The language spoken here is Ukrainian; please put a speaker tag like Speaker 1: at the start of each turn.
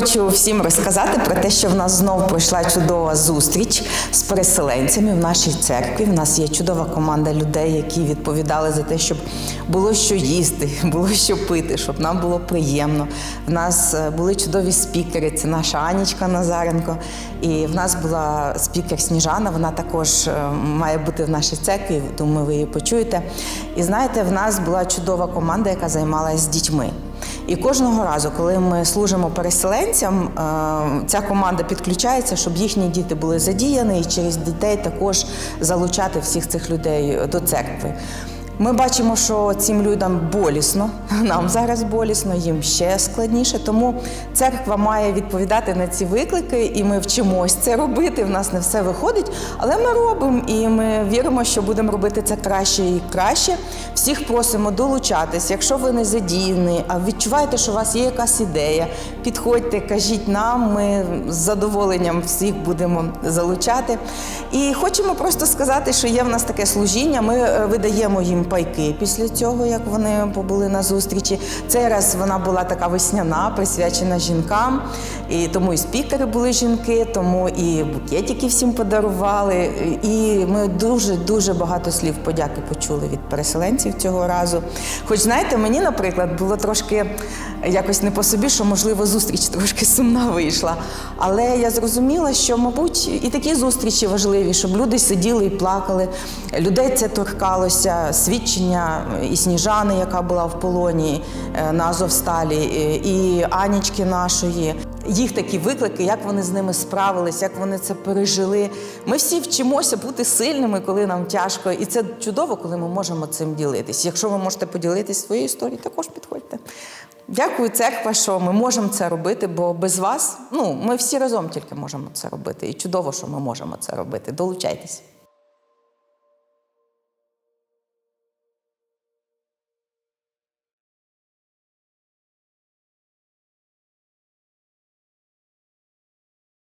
Speaker 1: хочу всім розказати про те, що в нас знову пройшла чудова зустріч з переселенцями в нашій церкві. В нас є чудова команда людей, які відповідали за те, щоб було що їсти, було що пити, щоб нам було приємно. В нас е, були чудові спікери. Це наша Анічка Назаренко. І в нас була спікер Сніжана. Вона також е, має бути в нашій церкві. Думаю, ви її почуєте. І знаєте, в нас була чудова команда, яка займалася з дітьми. І кожного разу, коли ми служимо переселенцям, е, ця команда підключається, щоб їхні діти були задіяні, і через дітей також залучати всіх цих людей до церкви. Ми бачимо, що цим людям болісно, нам зараз болісно, їм ще складніше. Тому церква має відповідати на ці виклики, і ми вчимось це робити. В нас не все виходить, але ми робимо і ми віримо, що будемо робити це краще і краще. Всіх просимо долучатись. Якщо ви не задіяні, а відчуваєте, що у вас є якась ідея, підходьте, кажіть нам. Ми з задоволенням всіх будемо залучати. І хочемо просто сказати, що є в нас таке служіння. Ми е, видаємо їм пайки після цього, як вони побули на зустрічі. Цей раз вона була така весняна, присвячена жінкам. І тому і спікери були жінки, тому і букетики всім подарували. І ми дуже дуже багато слів подяки почули від переселенців цього разу. Хоч знаєте, мені, наприклад, було трошки якось не по собі, що можливо зустріч трошки сумна вийшла. Але я зрозуміла, що, мабуть, і такі зустрічі важливі, щоб люди сиділи і плакали. Людей це торкалося, свідчення і Сніжани, яка була в полоні е, на Азовсталі, і Анічки нашої. Їх такі виклики, як вони з ними справились, як вони це пережили. Ми всі вчимося бути сильними, коли нам тяжко, і це чудово, коли ми можемо цим ділитись. Якщо ви можете поділитись своєю історією, також підходьте. Дякую, церква, що ми можемо це робити, бо без вас ну ми всі разом тільки можемо це робити. І чудово, що ми можемо це робити. Долучайтесь.